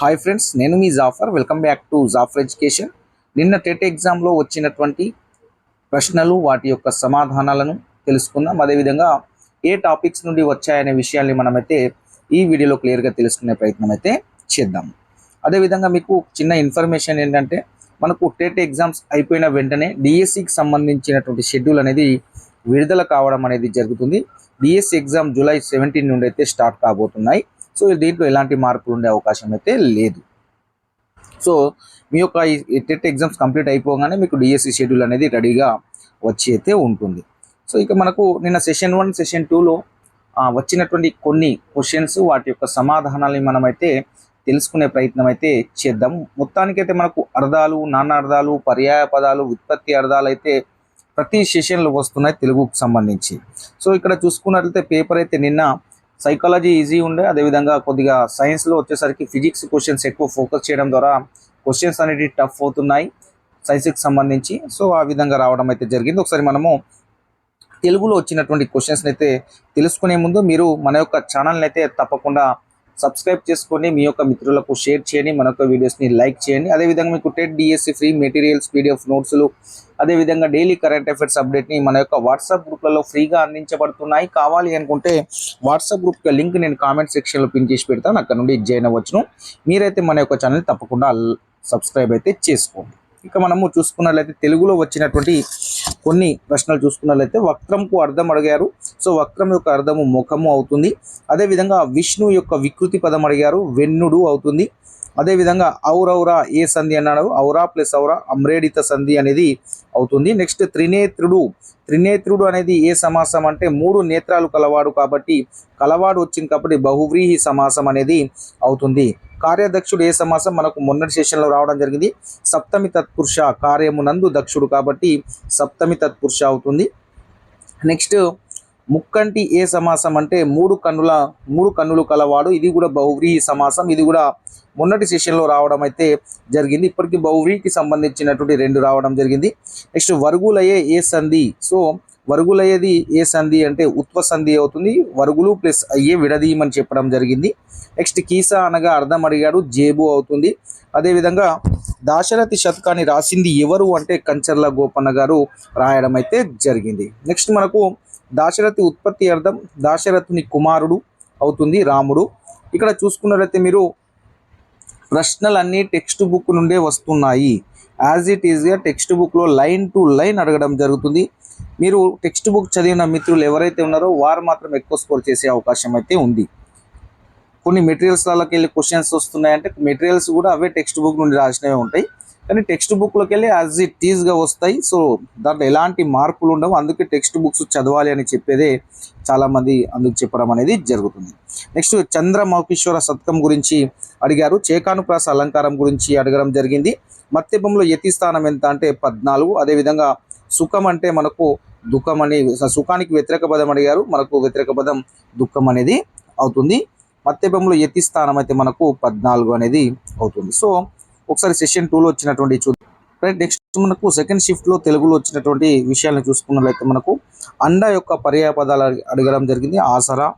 Hi friends నేను మీ Jafar welcome back to Jafar education నిన్న TET ఎగ్జామ్లో వచ్చినటువంటి ప్రశ్నలు వాటి యొక్క సమాధానాలను తెలుసుకుందాం. అదేవిధంగా ఏ టాపిక్స్ నుండి వచ్చాయనే విషయాల్ని మనమైతే ఈ వీడియోలో క్లియర్గా తెలుసుకునే ప్రయత్నం అయితే చేద్దాం. అదేవిధంగా మీకు చిన్న ఇన్ఫర్మేషన్ ఏంటంటే మనకు టెట్ ఎగ్జామ్స్ అయిపోయిన వెంటనే డిఎస్సికి సంబంధించినటువంటి షెడ్యూల్ అనేది విడుదల కావడం అనేది జరుగుతుంది. డిఎస్సి ఎగ్జామ్ జూలై సెవెంటీన్ నుండి అయితే స్టార్ట్ కాబోతున్నాయి. సో దీంట్లో ఎలాంటి మార్పులు ఉండే అవకాశం అయితే లేదు. సో మీ యొక్క ఈ టెట్ ఎగ్జామ్స్ కంప్లీట్ అయిపోగానే మీకు డిఎస్సి షెడ్యూల్ అనేది రెడీగా వచ్చి అయితే ఉంటుంది. సో ఇక మనకు నిన్న సెషన్ వన్ సెషన్ టూలో వచ్చినటువంటి కొన్ని క్వశ్చన్స్ వాటి యొక్క సమాధానాలని మనమైతే తెలుసుకునే ప్రయత్నం అయితే చేద్దాం. మొత్తానికైతే మనకు అర్థాలు నాన్న అర్థాలు పర్యాయ పదాలు ఉత్పత్తి అర్థాలు అయితే ప్రతి సెషన్లో వస్తున్నాయి తెలుగుకు సంబంధించి. సో ఇక్కడ చూసుకున్నట్లయితే పేపర్ అయితే నిన్న సైకాలజీ ఈజీ ఉండే అదేవిధంగా కొద్దిగా సైన్స్లో వచ్చేసరికి ఫిజిక్స్ క్వశ్చన్స్ ఎక్కువ ఫోకస్ చేయడం ద్వారా క్వశ్చన్స్ అనేవి టఫ్ అవుతున్నాయి సైన్స్కి సంబంధించి. సో ఆ విధంగా రావడం అయితే జరిగింది. ఒకసారి మనము తెలుగులో వచ్చినటువంటి క్వశ్చన్స్ని అయితే తెలుసుకునే ముందు మీరు మన యొక్క ఛానల్ని అయితే తప్పకుండా సబ్స్క్రైబ్ చేసుకొని మీ యొక్క మిత్రులకు షేర్ చేయండి మన యొక్క వీడియోస్ని లైక్ చేయండి. అదేవిధంగా మీకు TET DSC free materials PDF నోట్స్లు అదేవిధంగా డైలీ కరెంట్ అఫైర్స్ అప్డేట్ని మన యొక్క వాట్సాప్ గ్రూప్లలో ఫ్రీగా అందించబడుతున్నాయి. కావాలి అనుకుంటే వాట్సాప్ గ్రూప్ లింక్ నేను కామెంట్ సెక్షన్లో పిన్ చేసి పెడతాను. అక్కడ నుండి జాయిన్ అవ్వచ్చును. మీరైతే మన యొక్క ఛానల్ తప్పకుండా సబ్స్క్రైబ్ అయితే చేసుకోండి. ఇక మనము చూసుకున్నట్లయితే తెలుగులో వచ్చినటువంటి కొన్ని ప్రశ్నలు చూసుకున్నట్లయితే వక్రంకు అర్థం అడిగారు. సో వక్రం యొక్క అర్థము ముఖము అవుతుంది. అదేవిధంగా విష్ణు యొక్క వికృతి పదం అడిగారు. వెన్నుడు అవుతుంది. అదేవిధంగా ఔరౌరా ఏ సంధి అన్నాడు? ఔరా ప్లస్ ఔరా అమ్రేడిత సంధి అనేది అవుతుంది. నెక్స్ట్ త్రినేత్రుడు. త్రినేత్రుడు అనేది ఏ సమాసం అంటే మూడు నేత్రాలు కలవాడు కాబట్టి కలవాడు వచ్చింది కాబట్టి బహువ్రీహి సమాసం అనేది అవుతుంది. కార్యదక్షుడు ఏ సమాసం మనకు మొన్నటి సెషన్లో రావడం జరిగింది. సప్తమి తత్పురుష కార్యమునందు దక్షుడు కాబట్టి సప్తమి తత్పురుష అవుతుంది. నెక్స్ట్ ముక్కంటి ఏ సమాసం అంటే మూడు కన్నుల మూడు కన్నులు కలవాడు. ఇది కూడా బహువ్రీహి సమాసం. ఇది కూడా మొన్నటి సెషన్లో రావడం అయితే జరిగింది. ఇప్పటికీ బహువ్రీకి సంబంధించినటువంటి రెండు రావడం జరిగింది. నెక్స్ట్ వరుగులయే ఏ సంధి? సో వరుగులయ్యేది ఏ సంధి అంటే ఉత్వ సంధి అవుతుంది. వరుగులు ప్లస్ అయ్యే విడదీయమని చెప్పడం జరిగింది. నెక్స్ట్ కీసా అనగా అర్థం అడిగాడు జేబు అవుతుంది. అదేవిధంగా దాశరథి శతకాన్ని రాసింది ఎవరు అంటే కంచర్ల గోపన్న గారు రాయడం అయితే జరిగింది. నెక్స్ట్ మనకు దాశరథి ఉత్పత్తి అర్థం దాశరథుని కుమారుడు అవుతుంది రాముడు. ఇక్కడ చూసుకున్నట్లయితే మీరు ప్రశ్నలన్నీ టెక్స్ట్ బుక్ నుండే వస్తున్నాయి. యాజ్ ఇట్ ఈజ్గా టెక్స్ట్ బుక్లో లైన్ టు లైన్ అడగడం జరుగుతుంది. మీరు టెక్స్ట్ బుక్ చదివిన మిత్రులు ఎవరైతే ఉన్నారో వారు మాత్రం ఎక్కువ స్కోర్ చేసే అవకాశం అయితే ఉంది. కొన్ని మెటీరియల్స్లకి వెళ్ళి క్వశ్చన్స్ వస్తున్నాయంటే మెటీరియల్స్ కూడా అవే టెక్స్ట్ బుక్ నుండి రాసినవే ఉంటాయి. కానీ టెక్స్ట్ బుక్లోకి వెళ్ళి యాజ్ ఇట్ ఈజ్గా వస్తాయి. సో దాంట్లో ఎలాంటి మార్పులు ఉండవు. అందుకే టెక్స్ట్ బుక్స్ చదవాలి అని చెప్పేదే చాలామంది అందుకు చెప్పడం అనేది జరుగుతుంది. నెక్స్ట్ చంద్రమౌకీశ్వర శతకం గురించి అడిగారు. చేకానుప్రాస అలంకారం గురించి అడగడం జరిగింది. మత్యపంలో యతి స్థానం ఎంత అంటే పద్నాలుగు. అదేవిధంగా సుఖం అంటే మనకు దుఃఖం అని సుఖానికి వ్యతిరేక పదం అడిగారు. మనకు వ్యతిరేక పదం దుఃఖం అనేది అవుతుంది మత్స్యభంలో యతి స్థానం అయితే మనకు పద్నాలుగు అనేది అవుతుంది. సో ఒకసారి సెషన్ టూలో వచ్చినటువంటి చూ రైట్ నెక్స్ట్ మనకు సెకండ్ షిఫ్ట్లో తెలుగులో వచ్చినటువంటి విషయాలను చూసుకున్నట్లయితే మనకు అండ యొక్క పర్యాయ పదాలు అడగడం జరిగింది. ఆసరా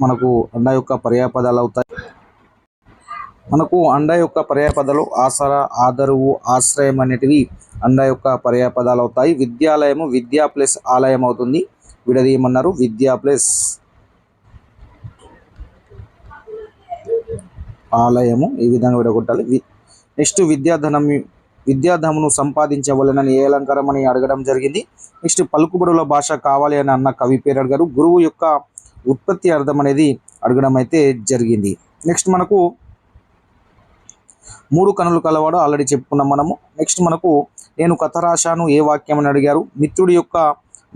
మనకు అండ యొక్క పర్యాయ పదాలు అవుతాయి. మనకు అండ యొక్క పర్యాపదాలు ఆసర ఆసరా ఆదరువు ఆశ్రయం అనేటివి అండ యొక్క పర్యాపదాలు అవుతాయి. విద్యాలయము విద్యా ప్లస్ ఆలయం అవుతుంది. విడదీయమన్నారు. విద్యా ప్లస్ ఆలయము ఈ విధంగా విడగొట్టాలి. నెక్స్ట్ విద్యాధనం విద్యాధమును సంపాదించవలనని ఏ అలంకారం అని అడగడం జరిగింది. నెక్స్ట్ పలుకుబడుల భాష కావాలి అని అన్న కవి పేరు అడిగారు. గురువు యొక్క ఉత్పత్తి అర్థం అనేది అడగడం అయితే జరిగింది. నెక్స్ట్ మనకు మూడు కనులు కలవాడు ఆల్రెడీ చెప్పుకున్నాం మనము. నెక్స్ట్ మనకు నేను కథ రాశాను ఏ వాక్యం అని అడిగారు. మిత్రుడి యొక్క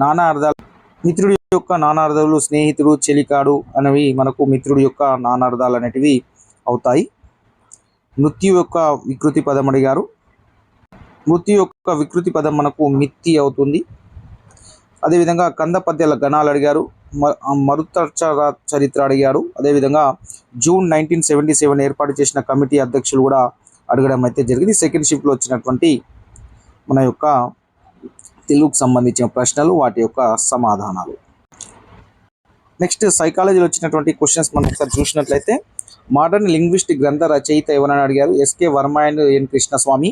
నానా అర్థాలు మిత్రుడి యొక్క నానార్థాలు స్నేహితుడు చెలికాడు అనేవి మనకు మిత్రుడి యొక్క నానార్థాలు అనేటివి అవుతాయి. మృత్యు యొక్క వికృతి పదం అడిగారు. మృత్యు యొక్క వికృతి పదం మనకు మిత్తి అవుతుంది. అదేవిధంగా కంద పద్యాల గణాలు అడిగారు. మరుతర చరిత్ర అడిగాడు. అదేవిధంగా జూన్ నైన్టీన్ సెవెంటీ సెవెన్ ఏర్పాటు చేసిన కమిటీ అధ్యక్షులు కూడా అడగడం అయితే జరిగింది. సెకండ్ షిఫ్ట్లో వచ్చినటువంటి మన యొక్క తెలుగుకు సంబంధించిన ప్రశ్నలు వాటి యొక్క సమాధానాలు. నెక్స్ట్ సైకాలజీలో వచ్చినటువంటి క్వశ్చన్స్ మనం ఒకసారి చూసినట్లయితే మోడర్న్ లింగ్విస్టిక్ గ్రంథ రచయిత ఎవరని అడిగారు? SK Varma and N Krishnaswamy.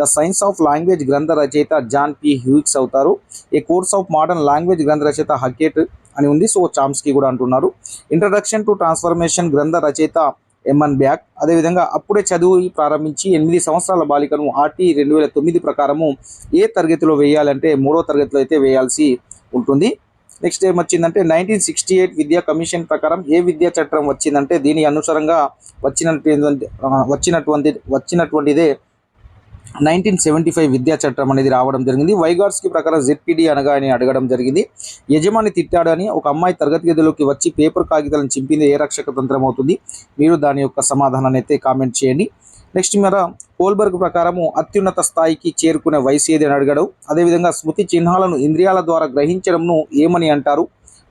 The science of language గ్రంథ రచయిత జాన్ పి హ్యూక్స్ అవుతారు. A course of modern language గ్రంథ రచయిత హకేట్ అని ఉంది. సో చామ్స్కీ కూడా అంటున్నారు. ఇంట్రడక్షన్ టు ట్రాన్స్ఫర్మేషన్ గ్రంథ రచయిత ఎంఎన్ బ్యాక్. అదేవిధంగా అప్పుడే చదువు ప్రారంభించి ఎనిమిది సంవత్సరాల బాలికను ఆర్టీ రెండు వేల తొమ్మిది ప్రకారము ఏ తరగతిలో వేయాలంటే మూడో తరగతిలో అయితే వేయాల్సి ఉంటుంది. నెక్స్ట్ ఏమొచ్చిందంటే నైన్టీన్ సిక్స్టీ ఎయిట్ విద్యా కమిషన్ ప్రకారం ఏ విద్యా చట్టం వచ్చిందంటే దీని అనుసరంగా వచ్చినటువంటి వచ్చినటువంటి వచ్చినటువంటిదే నైన్టీన్ సెవెంటీ ఫైవ్ విద్యా చట్టం అనేది రావడం జరిగింది. వైగార్స్కి ప్రకారం జెడ్పీడీ అనగా అని అడగడం జరిగింది. యజమాని తిట్టాడు అని ఒక అమ్మాయి తరగతి గదిలోకి వచ్చి పేపర్ కాగితాలను చింపింది. ఏ రక్షక తంత్రం అవుతుంది? మీరు దాని యొక్క సమాధానాన్ని అయితే కామెంట్ చేయండి. నెక్స్ట్ మీద హోల్బర్గ్ ప్రకారము అత్యున్నత స్థాయికి చేరుకునే వయసు ఏది అని అడగడం. అదేవిధంగా స్మృతి చిహ్నాలను ఇంద్రియాల ద్వారా గ్రహించడంను ఏమని అంటారు?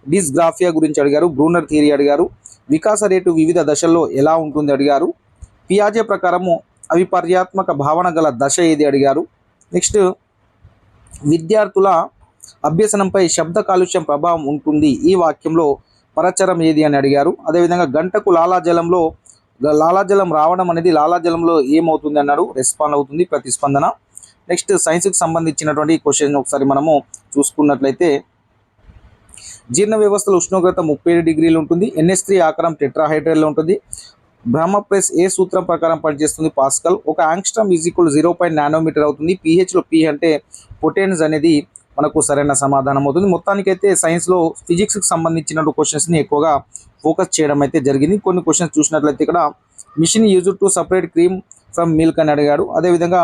డిస్గ్రాఫియా గురించి అడిగారు. బ్రూనర్ థియరీ అడిగారు. వికాస రేటు వివిధ దశల్లో ఎలా ఉంటుంది అడిగారు. పియాజే ప్రకారము అవిపర్యాత్మక భావన గల దశ ఏది అడిగారు? నెక్స్ట్ విద్యార్థుల అభ్యసనంపై శబ్ద కాలుష్యం ప్రభావం ఉంటుంది. ఈ వాక్యంలో పరచరం ఏది అని అడిగారు. అదేవిధంగా గంటకు లాలాజలంలో లాలాజలం రావడం అనేది లాలాజలంలో ఏమవుతుంది అన్నాడు. రెస్పాండ్ అవుతుంది ప్రతిస్పందన. నెక్స్ట్ సైన్స్కి సంబంధించినటువంటి క్వశ్చన్ ఒకసారి మనము చూసుకున్నట్లయితే జీర్ణ వ్యవస్థలో ఉష్ణోగ్రత ముప్పై ఏడు డిగ్రీలు ఉంటుంది. ఎన్ఎస్ త్రీ ఆకారం టెట్రాహైడ్రల్లో ఉంటుంది. బ్రహ్మ ప్రెస్ ఏ సూత్రం ప్రకారం పనిచేస్తుంది పాస్కల్? ఒక angstrom is equal zero point nanometer అవుతుంది. పీహెచ్లో పీ అంటే పొటెన్స్ అనేది మనకు సరైన సమాధానం అవుతుంది. మొత్తానికైతే సైన్స్లో ఫిజిక్స్కి సంబంధించిన క్వశ్చన్స్ని ఎక్కువగా ఫోకస్ చేయడం అయితే జరిగింది. కొన్ని క్వశ్చన్స్ చూసినట్లయితే ఇక్కడ machine use to separate cream from milk అని అడిగాడు. అదేవిధంగా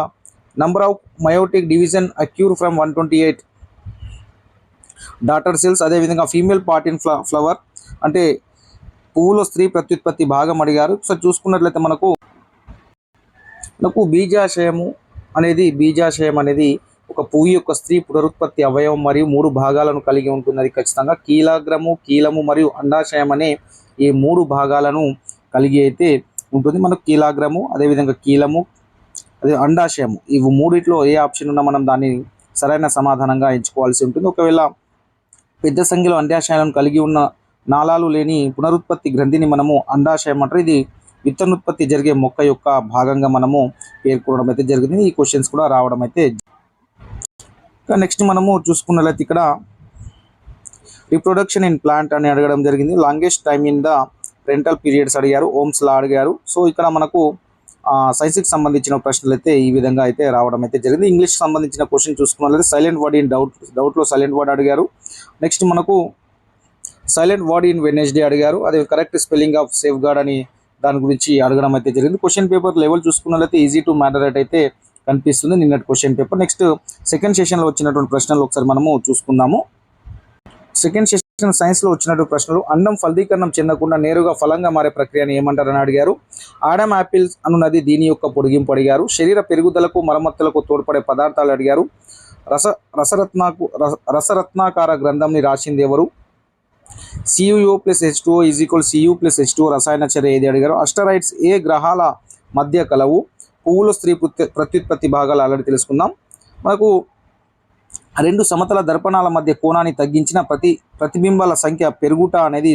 number of meiotic division occur from one twenty eight daughter cells అదేవిధంగా ఫీమేల్ పార్ట్ ఇన్ ఫ్ల ఫ్లవర్ అంటే పువ్వులో స్త్రీ ప్రత్యుత్పత్తి భాగం అడిగారు. సో చూసుకున్నట్లయితే మనకు మనకు బీజాశయము అనేది బీజాశయం అనేది ఒక పువ్వు యొక్క స్త్రీ పునరుత్పత్తి అవయవం మరియు మూడు భాగాలను కలిగి ఉంటుంది అది ఖచ్చితంగా. కీలాగ్రము కీలము మరియు అండాశయం అనే ఈ మూడు భాగాలను కలిగి అయితే ఉంటుంది. మనకు కీలాగ్రము అదేవిధంగా కీలము అదే అండాశయము. ఇవి మూడిట్లో ఏ ఆప్షన్ ఉన్నా మనం దాన్ని సరైన సమాధానంగా ఎంచుకోవాల్సి ఉంటుంది. ఒకవేళ పెద్ద సంఖ్యలో అండాశయాలను కలిగి ఉన్న నాళాలు లేని పునరుత్పత్తి గ్రంథిని మనము అండాశయం అంటారు. ఇది విత్తనోత్పత్తి జరిగే మొక్క యొక్క భాగంగా మనము పేర్కొనడం అయితే జరిగింది. ఈ క్వశ్చన్స్ కూడా రావడం అయితే నెక్స్ట్ మనము చూసుకున్నట్లయితే ఇక్కడ రిప్రొడక్షన్ ఇన్ ప్లాంట్ అని అడగడం జరిగింది. Longest time in the rental periods అడిగారు. ఓమ్స్ అడిగారు. సో ఇక్కడ మనకు సైన్స్కి సంబంధించిన ప్రశ్నలు అయితే ఈ విధంగా అయితే రావడం అయితే జరిగింది. ఇంగ్లీష్ సంబంధించిన క్వశ్చన్ చూసుకున్నట్లయితే సైలెంట్ వర్డ్ ఇన్ డౌట్ డౌట్లో సైలెంట్ వర్డ్ అడిగారు. నెక్స్ట్ మనకు సైలెంట్ వర్డ్ ఇన్ వెనెస్డే అడిగారు. అదే correct spelling of safeguard అని దాని గురించి అడగడం అయితే జరిగింది. క్వశ్చన్ పేపర్ లెవెల్ చూసుకున్నట్లయితే ఈజీ టు మ్యాటరేట్ అయితే కనిపిస్తుంది. నిన్నటి క్వశ్చన్ పేపర్ నెక్స్ట్ సెకండ్ సెషన్లో వచ్చినటువంటి ప్రశ్నలు ఒకసారి మనము చూసుకుందాము. సెకండ్ సెషన్ సైన్స్లో వచ్చినటువంటి ప్రశ్నలు అండం ఫలదీకరణం చెందకుండా నేరుగా ఫలంగా మారే ప్రక్రియని ఏమంటారని అడిగారు. ఆడమ్ యాపిల్స్ అనున్నది దీని యొక్క పొడిగింపు అడిగారు. శరీర పెరుగుదలకు మరమ్మతులకు తోడ్పడే పదార్థాలు అడిగారు. రస రసరత్నాకు రస- రసరత్నాకార గ్రంథంని రాసింది ఎవరు? CUO plus H two is equal CU plus H two రసాయన చర్య ఏది అడిగారు? అస్టరాయిడ్స్ ఏ గ్రహాల మధ్య కలవు? పువ్వుల స్త్రీ ప్రత్యుత్పత్తి భాగాలు ఆల్రెడీ తెలుసుకుందాం. మనకు రెండు సమతల దర్పణాల మధ్య కోణాన్ని తగ్గించిన ప్రతి ప్రతిబింబాల సంఖ్య పెరుగుట అనేది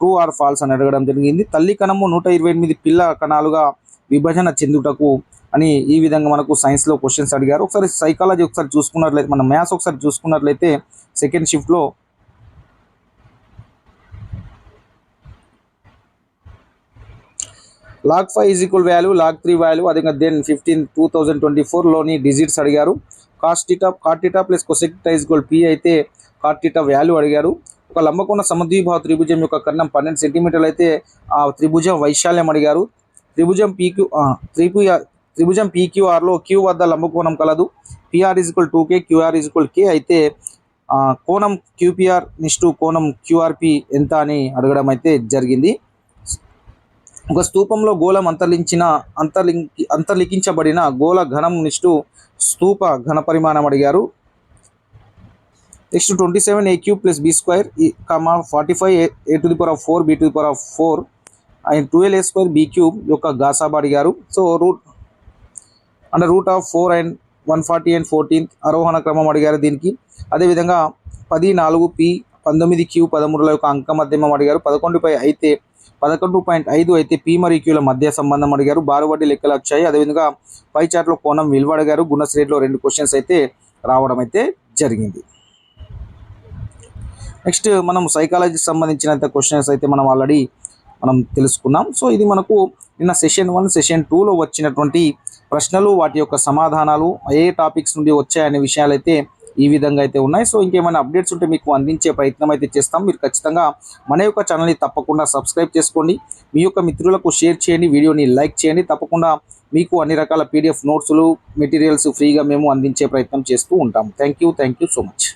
ట్రూ ఆర్ ఫాల్స్ అని అడగడం జరిగింది. తల్లి కణము నూట ఇరవై ఎనిమిది పిల్ల కణాలుగా విభజన చెందుటకు అని ఈ విధంగా మనకు సైన్స్లో క్వశ్చన్స్ అడిగారు. ఒకసారి సైకాలజీ ఒకసారి చూసుకున్నట్లయితే మన మ్యాథ్స్ ఒకసారి చూసుకున్నట్లయితే సెకండ్ షిఫ్ట్లో log five is equal value log three value అదే then fifteen two thousand twenty ఫోర్లోని digits అడిగారు. Cos theta cot theta plus cosec theta is equal P అయితే కార్టిటా వాల్యూ అడిగారు. ఒక లంబకోణ సమద్వీభావ త్రిభుజం యొక్క కర్ణం పన్నెండు సెంటీమీటర్లు అయితే ఆ త్రిభుజం వైశాల్యం అడిగారు. త్రిభుజం పీక్యూ త్రిపు త్రిభుజం పీక్యూఆర్లో క్యూ వద్ద లంబకోణం కలదు. PR is equal two K QR is equal K అయితే కోణం క్యూపీఆర్ నిష్టు కోణం క్యూఆర్పి ఎంత అని అడగడం అయితే జరిగింది. ఒక స్తూపంలో గోళం అంతర్లించిన అంతర్లింకి అంతర్లిఖించబడిన గోళ ఘనం నిష్టు స్తూప ఘన పరిమాణం అడిగారు next twenty seven A cube plus B square comma forty five A to the power of four B to the power of four and twelve A square B cube యొక్క గాసాబ్ అడిగారు. సో రూట్ అంటే root of four and one forty and fourteenth ఆరోహణ క్రమం అడిగారు దీనికి. అదేవిధంగా పది నాలుగు పి పంతొమ్మిది క్యూ పదమూడుల యొక్క అంక మధ్యమం అడిగారు పదకొండుపై అయితే పదకొండు పాయింట్ ఐదు అయితే పీ మరియు క్యూల మధ్య సంబంధం అడిగారు. బారువడ్డీ లెక్కలు వచ్చాయి. అదేవిధంగా పై చార్ట్లో కోణం విలువ అడిగారు. గుణశ్రేణిలో రెండు క్వశ్చన్స్ అయితే రావడం అయితే జరిగింది. నెక్స్ట్ మనం సైకాలజీకి సంబంధించినంత క్వశ్చన్స్ అయితే మనం ఆల్రెడీ మనం తెలుసుకున్నాం. సో ఇది మనకు నిన్న సెషన్ వన్ సెషన్ టూలో వచ్చినటువంటి ప్రశ్నలు వాటి యొక్క సమాధానాలు ఏ టాపిక్స్ నుండి వచ్చాయనే విషయాలు అయితే ఈ విధంగా అయితే ఉన్నాయి. సో ఇంకేమైనా అప్డేట్స్ ఉంటే మీకు అందించే ప్రయత్నం అయితే చేస్తాం. మీరు ఖచ్చితంగా మన యొక్క ఛానల్ని తప్పకుండా సబ్స్క్రైబ్ చేసుకోండి. మీ యొక్క మిత్రులకు షేర్ చేయండి. వీడియోని లైక్ చేయండి. తప్పకుండా మీకు అన్ని రకాల పీడిఎఫ్ నోట్స్లు మెటీరియల్స్ ఫ్రీగా మేము అందించే ప్రయత్నం చేస్తూ ఉంటాం. Thank you. Thank you so much.